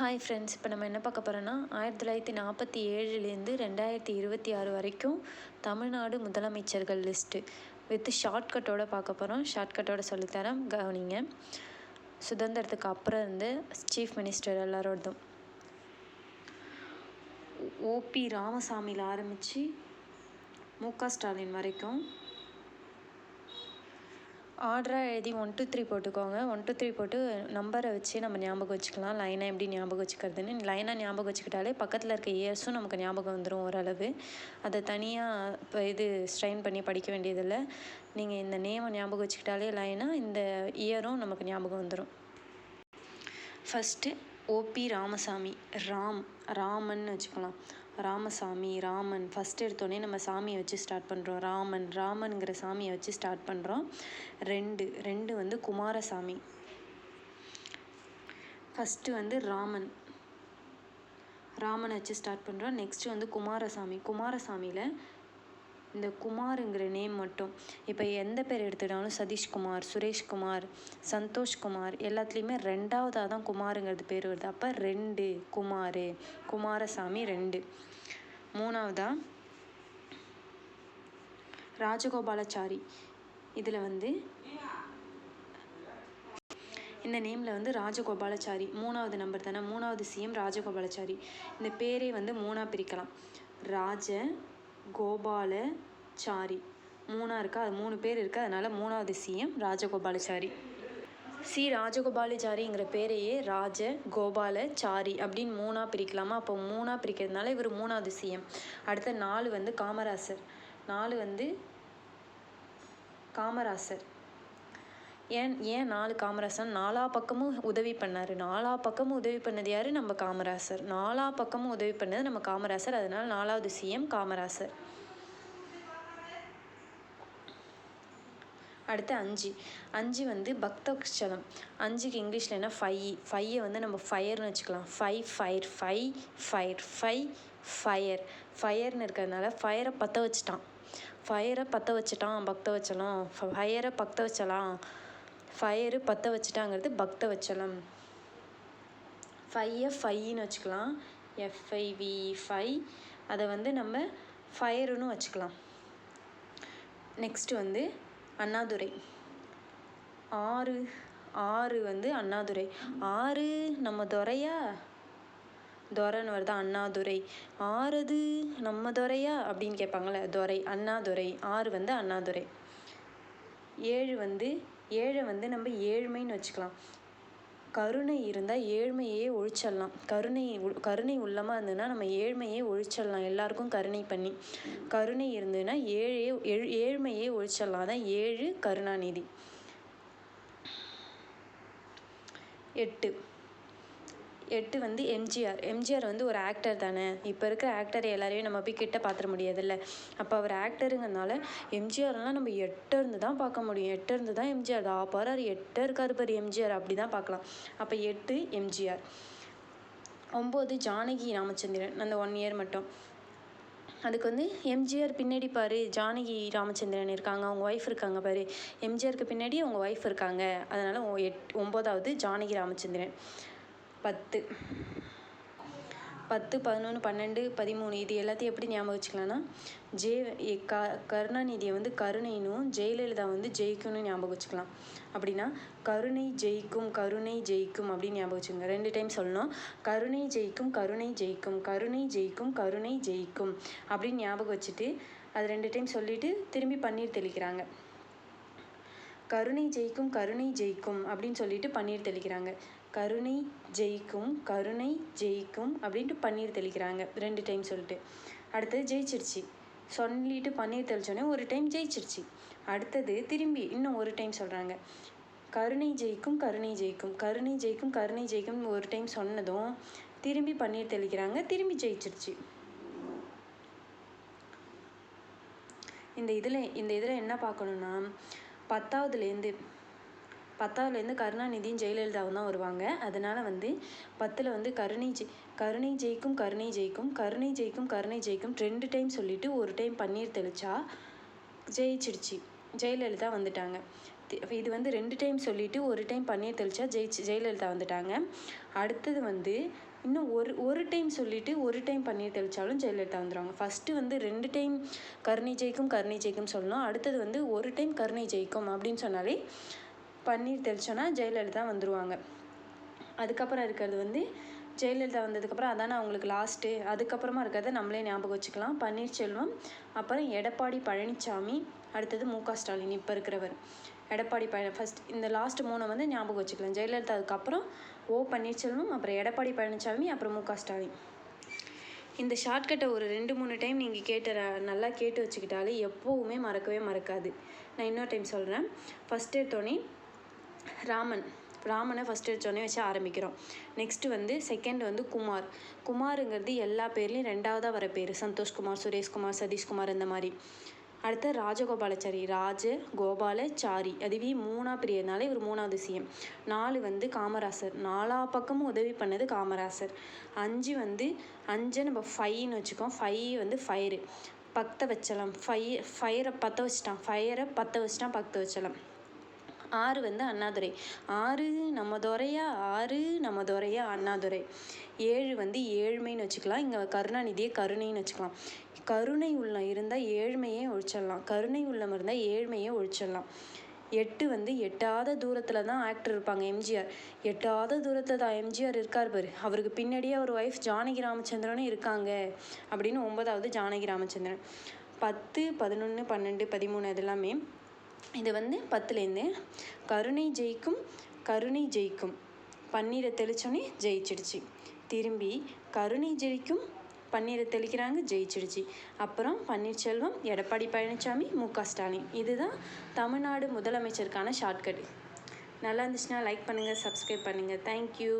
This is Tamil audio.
ஹாய் ஃப்ரெண்ட்ஸ் இப்போ நம்ம என்ன பார்க்க போகிறோன்னா ஆயிரத்தி தொள்ளாயிரத்தி நாற்பத்தி ஏழுலேருந்து ரெண்டாயிரத்தி இருபத்தி ஆறு வரைக்கும் தமிழ்நாடு முதலமைச்சர்கள் லிஸ்ட்டு வித் ஷார்ட்கட்டோட பார்க்க போகிறோம் ஷார்ட்கட்டோட சொல்லித்தரேன் கவனிங்க. சுதந்திரத்துக்கு அப்புறம் இருந்து சீஃப் மினிஸ்டர் எல்லாரோடதும். ஓபி ராமசாமியில் ஆரம்பித்து மு க ஸ்டாலின் வரைக்கும் ஆர்டராக எழுதி ஒன் டூ த்ரீ போட்டுக்கோங்க. ஒன் டூ த்ரீ போட்டு நம்பரை வச்சு நம்ம ஞாபகம் வச்சுக்கலாம். லைனாக எப்படி ஞாபகம் வச்சுக்கிறதுன்னு. லைனாக ஞாபகம் வச்சுக்கிட்டாலே பக்கத்தில் இருக்க இயர்ஸும் நமக்கு ஞாபகம் வந்துடும் ஓரளவு. அதை தனியாக இப்போ இது ஸ்ட்ரெயின் பண்ணி படிக்க வேண்டியதில்லை. நீங்கள் இந்த நேமை ஞாபகம் வச்சுக்கிட்டாலே லைனாக இந்த இயரும் நமக்கு ஞாபகம் வந்துடும் ஃபஸ்ட்டு ஓபி ராமசாமி. ராம் ராமன்னு வச்சுக்கலாம். ராமசாமி ராமன். ஃபஸ்ட் எடுத்தோடனே நம்ம சாமியை வச்சு ஸ்டார்ட் பண்ணுறோம் ராமன் ராமனுங்கிற சாமியை வச்சு ஸ்டார்ட் பண்ணுறோம் ரெண்டு ரெண்டு வந்து குமாரசாமி. ஃபஸ்ட்டு வந்து ராமன். ராமனை வச்சு ஸ்டார்ட் பண்ணுறோம் நெக்ஸ்ட்டு வந்து குமாரசாமி. குமாரசாமியில் இந்த குமாருங்கிற நேம் மட்டும். இப்போ எந்த பேர் எடுத்துட்டாலும் சதீஷ்குமார் சுரேஷ்குமார் சந்தோஷ்குமார் எல்லாத்துலேயுமே ரெண்டாவதாக தான் குமாருங்கிறது பேர் வருது. அப்போ ரெண்டு குமார் குமாரசாமி ரெண்டு. மூணாவதாக ராஜகோபாலாச்சாரி. இதில் வந்து இந்த நேமில் வந்து ராஜகோபாலாச்சாரி. மூணாவது நம்பர் தானே? மூணாவது சிஎம் ராஜகோபாலாச்சாரி. இந்த பேரே வந்து மூணாக பிரிக்கலாம். ராஜ கோபாலச்சாரி மூணாக இருக்கா? அது மூணு பேர் இருக்குது அதனால் மூணாவது சிஎம் ராஜகோபாலச்சாரி சி. ராஜகோபாலச்சாரிங்கிற பேரையே ராஜ கோபாலச்சாரி அப்படின்னு மூணாக பிரிக்கலாமா? அப்போ மூணாக பிரிக்கிறதுனால இவர் மூணாவது சிஎம். அடுத்த நாலு வந்து காமராசர். நாலு வந்து காமராசர். ஏன் ஏன் நாலு காமராசர்? நாலா பக்கமும் உதவி பண்ணார். நாலா பக்கமும் உதவி பண்ணது யார்? நம்ம காமராசர். நாலா பக்கமும் உதவி பண்ணது நம்ம காமராசர். அதனால் நாலாவது சிஎம் காமராசர். அடுத்து அஞ்சு. அஞ்சு வந்து பக்தவத்சலம் அஞ்சுக்கு இங்கிலீஷில் என்ன? ஃபை. ஃபையை வந்து நம்ம ஃபயர்னு வச்சுக்கலாம். Five fire five fire five fire. ஃபயர்னு இருக்கிறதுனால ஃபயரை பற்ற வச்சுட்டான். ஃபயரை பற்ற வச்சுட்டான் பக்தவச்சலம் ஃபயரை பற்ற வச்சலாம் ஃபயரு பற்ற வச்சுட்டாங்கிறது பக்தவச்சலம் ஃபையை ஃபைன்னு வச்சுக்கலாம். எஃப்ஐவி ஃபை அதை வந்து நம்ம ஃபயருன்னு வச்சுக்கலாம். நெக்ஸ்ட்டு வந்து அண்ணாதுரை. ஆறு ஆறு வந்து அண்ணாதுரை. ஆறு நம்ம துறையா? துரைன்னு வருதா அண்ணாதுரை. ஆறுது நம்ம துறையா? அப்படின்னு கேட்பாங்களே துரை அண்ணாதுரை. ஆறு வந்து அண்ணாதுரை. ஏழு வந்து ஏழை வந்து நம்ம ஏழ்மைன்னு வச்சுக்கலாம். கருணை இருந்தால் ஏழ்மையே ஒழிச்சிடலாம். கருணை கருணை உள்ளமாக இருந்ததுன்னா நம்ம ஏழ்மையே ஒழிச்சிடலாம். எல்லாருக்கும் கருணை பண்ணி. கருணை இருந்ததுன்னா ஏழையே ஏழ்மையே ஒழிச்சிடலாம். அதான் ஏழு கருணாநிதி. எட்டு. எட்டு வந்து எம்ஜிஆர் எம்ஜிஆர் வந்து ஒரு ஆக்டர் தானே. இப்போ இருக்கிற ஆக்டர் எல்லாரையும் நம்ம போய் கிட்ட பார்த்துட முடியாதுல்ல. அப்போ அவர் ஆக்டருங்கிறனால எம்ஜிஆர்லாம் நம்ம எட்டருந்து தான் பார்க்க முடியும். எட்டருந்து தான் எம்ஜிஆர் தா பாரு எட்ட இருக்காரு பாரு எம்ஜிஆர் அப்படி தான் பார்க்கலாம் அப்போ எட்டு எம்ஜிஆர் ஒம்பது ஜானகி ராமச்சந்திரன். அந்த ஒன் இயர் மட்டும். அதுக்கு வந்து எம்ஜிஆர் பின்னாடி பாரு ஜானகி ராமச்சந்திரன் இருக்காங்க. அவங்க ஒய்ஃப் இருக்காங்க பாரு. எம்ஜிஆருக்கு பின்னாடி அவங்க ஒய்ஃப் இருக்காங்க. அதனால் எட் ஒம்போதாவது ஜானகி ராமச்சந்திரன். பத்து. பத்து பதினொன்று பன்னெண்டு பதிமூணு இது எல்லாத்தையும் எப்படி ஞாபகம் வச்சுக்கலாம்னா ஜெய க கருணாநிதியை வந்து கருணைனும் ஜெயலலிதா வந்து ஜெயிக்கும்னு ஞாபகம் வச்சுக்கலாம். அப்படின்னா கருணை ஜெயிக்கும் கருணை ஜெயிக்கும் அப்படின்னு ஞாபகம் வச்சுக்கோங்க. ரெண்டு டைம் சொல்லணும். கருணை ஜெயிக்கும் கருணை ஜெயிக்கும் கருணை ஜெயிக்கும் கருணை ஜெயிக்கும் அப்படின்னு ஞாபகம் வச்சுட்டு அது ரெண்டு டைம் சொல்லிவிட்டு திரும்பி பன்னீர் தெளிக்கிறாங்க. கருணை ஜெயிக்கும் கருணை ஜெயிக்கும் அப்படின்னு சொல்லிட்டு பன்னீர் தெளிக்கிறாங்க. கருணை ஜெயிக்கும் கருணை ஜெயிக்கும் அப்படின்ட்டு பன்னீர் தெளிக்கிறாங்க. ரெண்டு டைம் சொல்லிட்டு. அடுத்தது ஜெயிச்சிருச்சு. சொல்லிட்டு பன்னீர் தெளிச்சோடனே ஒரு டைம் ஜெயிச்சிருச்சு. அடுத்தது திரும்பி இன்னும் ஒரு டைம் சொல்கிறாங்க கருணை ஜெயிக்கும் கருணை ஜெயிக்கும் கருணை ஜெயிக்கும் கருணை ஜெயிக்கும் ஒரு டைம் சொன்னதும் திரும்பி பன்னீர் தெளிக்கிறாங்க. திரும்பி ஜெயிச்சிருச்சு. இந்த இதில் இந்த இதில் என்ன பார்க்கணுன்னா பத்தாவதுலேருந்து பத்தாவதுலேருந்து கருணாநிதியும் ஜெயலலிதாவும் தான் வருவாங்க. அதனால் வந்து பத்தில் வந்து கருணை ஜெய் கருணை ஜெயிக்கும் கருணை ஜெயிக்கும் கருணை ஜெயிக்கும் கருணை ஜெயிக்கும் ரெண்டு டைம் சொல்லிவிட்டு ஒரு டைம் பன்னீர் தெளித்தா ஜெயிச்சிடுச்சு. ஜெயலலிதா வந்துட்டாங்க. இது வந்து ரெண்டு டைம் சொல்லிவிட்டு ஒரு டைம் பன்னீர் தெளிச்சா ஜெயிச்சு ஜெயலலிதா வந்துட்டாங்க. அடுத்தது வந்து இன்னும் ஒரு ஒரு டைம் சொல்லிவிட்டு ஒரு டைம் பன்னீர் தெளிச்சாலும் ஜெயலலிதா வந்துடுவாங்க ஃபஸ்ட்டு வந்து ரெண்டு டைம் கருணை ஜெயிக்கும் கருணை ஜெயிக்கும் சொல்லணும். அடுத்தது வந்து ஒரு டைம் கருணை ஜெயிக்கும் அப்படின்னு சொன்னாலே பன்னீர் தெளிச்சோன்னா ஜெயலலிதா வந்துடுவாங்க அதுக்கப்புறம் இருக்கிறது வந்து ஜெயலலிதா வந்ததுக்கப்புறம் அதானே அவங்களுக்கு லாஸ்ட்டு அதுக்கப்புறமா இருக்கிறத நம்மளே ஞாபகம் வச்சுக்கலாம். பன்னீர்செல்வம் அப்புறம் எடப்பாடி பழனிசாமி அடுத்தது மு க ஸ்டாலின் இப்போ இருக்கிறவர். எடப்பாடி பழ ஃபஸ்ட் இந்த லாஸ்ட் மூணை வந்து ஞாபகம் வச்சுக்கலாம். ஜெயலலிதா அதுக்கப்புறம் ஓ பன்னீர்செல்வம் அப்புறம் எடப்பாடி பழனிசாமி அப்புறம் மு க ஸ்டாலின். இந்த ஷார்ட்கட்டை ஒரு ரெண்டு மூணு டைம் நீங்கள் கேட்டு நல்லா கேட்டு வச்சுக்கிட்டாலே எப்போவுமே மறக்கவே மறக்காது. நான் இன்னொரு டைம் சொல்கிறேன் ஃபஸ்ட் எடுத்தோடனே ராமன். ராமனை ஃபஸ்ட் எடுத்தோடனே வச்சு ஆரம்பிக்கிறோம். நெக்ஸ்ட்டு வந்து செகண்ட் வந்து குமார். குமாருங்கிறது எல்லா பேர்லேயும் ரெண்டாவதாக வர பேர். சந்தோஷ்குமார் சுரேஷ்குமார் சதீஷ்குமார் இந்த மாதிரி. அடுத்து ராஜகோபாலாச்சாரி ராஜ கோபாலச்சாரி. அதுவே மூணா பிரியனால இவர் மூணாவது சிஎம். நாலு வந்து காமராசர். நாலா பக்கமும் உதவி பண்ணது காமராசர். அஞ்சு வந்து அஞ்சு நம்ம ஃபைன்னு வச்சுக்கோம். ஃபை வந்து ஃபயரு. பக்த வச்சலாம். ஃபை ஃபயரை பற்ற வச்சிட்டான். ஃபயரை பற்ற வச்சிட்டான் பக்த வச்சலம். ஆறு வந்து அண்ணாதுரை. ஆறு நம்ம துறையா ஆறு நம்ம துறையா அண்ணாதுரை. ஏழு வந்து ஏழ்மைன்னு வச்சுக்கலாம். இங்கே கருணாநிதியை கருணைன்னு வச்சுக்கலாம். கருணை உள்ளம் இருந்தால் ஏழ்மையே ஒழிச்சிடலாம். கருணை உள்ளம் இருந்தால் ஏழ்மையே ஒழிச்சிடலாம். எட்டு வந்து எட்டாத தூரத்தில் தான் ஆக்டர் இருப்பாங்க எம்ஜிஆர். எட்டாத தூரத்தில் தான் எம்ஜிஆர் இருக்கார் பாரு. அவருக்கு பின்னாடியே அவர் ஒய்ஃப் ஜானகி ராமச்சந்திரனும் இருக்காங்க அப்படின்னு ஒன்பதாவது ஜானகி ராமச்சந்திரன். பத்து பதினொன்று பன்னெண்டு பதிமூணு இது எல்லாமே இது வந்து பத்துலேருந்து கருணை ஜெயிக்கும் கருணை ஜெயிக்கும். பன்னீரை தெளிச்சோன்னே ஜெயிச்சிடுச்சு. திரும்பி கருணை ஜெயிக்கும் பன்னீரை தெளிக்கிறாங்க ஜெயிச்சிடுச்சு. அப்புறம் பன்னீர்செல்வம் எடப்பாடி பழனிசாமி மு க ஸ்டாலின். இதுதான் தமிழ்நாடு முதலமைச்சருக்கான ஷார்ட்கட் நல்லா இருந்துச்சுன்னா லைக் பண்ணுங்கள் சப்ஸ்கிரைப் பண்ணுங்கள் தேங்க்யூ